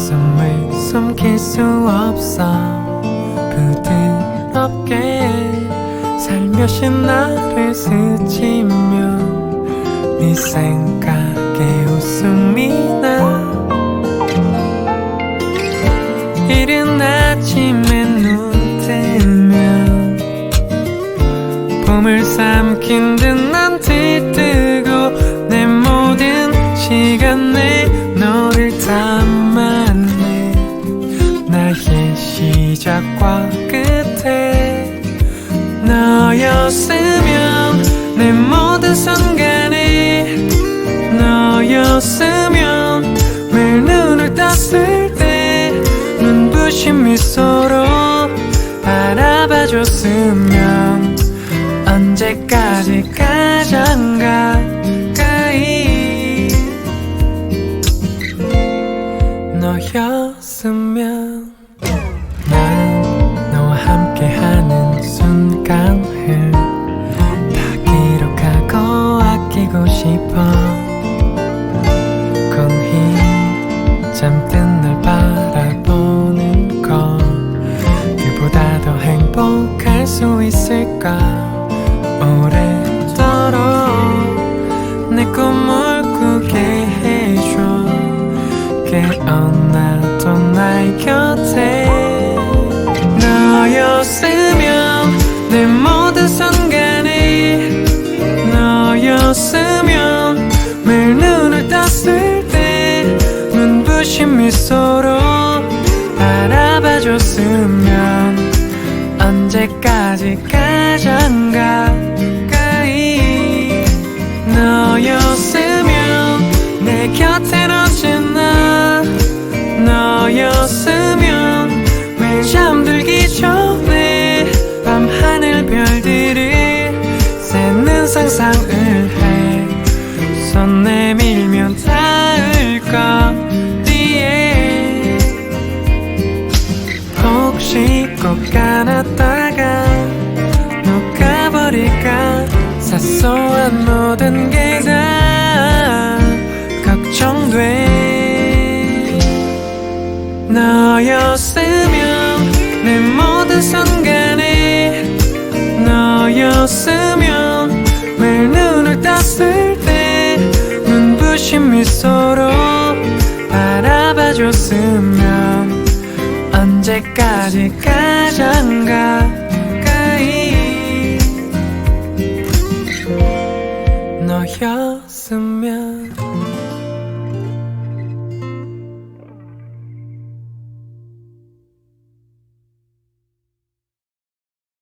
가슴을 숨길 수 없어. 부드럽게 살며시 나를 스치며 네 생각에 웃음이 시작과 끝에 너였으면 내 모든 순간에 너였으면 매일 눈을 떴을 때 눈부신 미소로 바라봐줬으면 언제까지 가장 가까이 너였으면 함께하는 순간을 다 기록하고 아끼고 싶어. 곤히 잠든 날 바라보는 건 그보다 더 행복할 수 있을까? 오래도록 내 꿈을 꾸게 해줘. 깨어나도 나의 곁에 너였으면 내 모든 순간에 너였으면 매일 눈을 떴을 때 눈부신 미소로 바라봐줬으면 언제까지 가장 가 상상을 해. 손 내밀면 닿을 거리에. 혹시 꼭 안았다가 녹아버릴까? 사소한 모든 게 다 걱정돼. 너였으면 내 모든 순 바라봐줬으면 언제까지 가장 가까이. 너였으면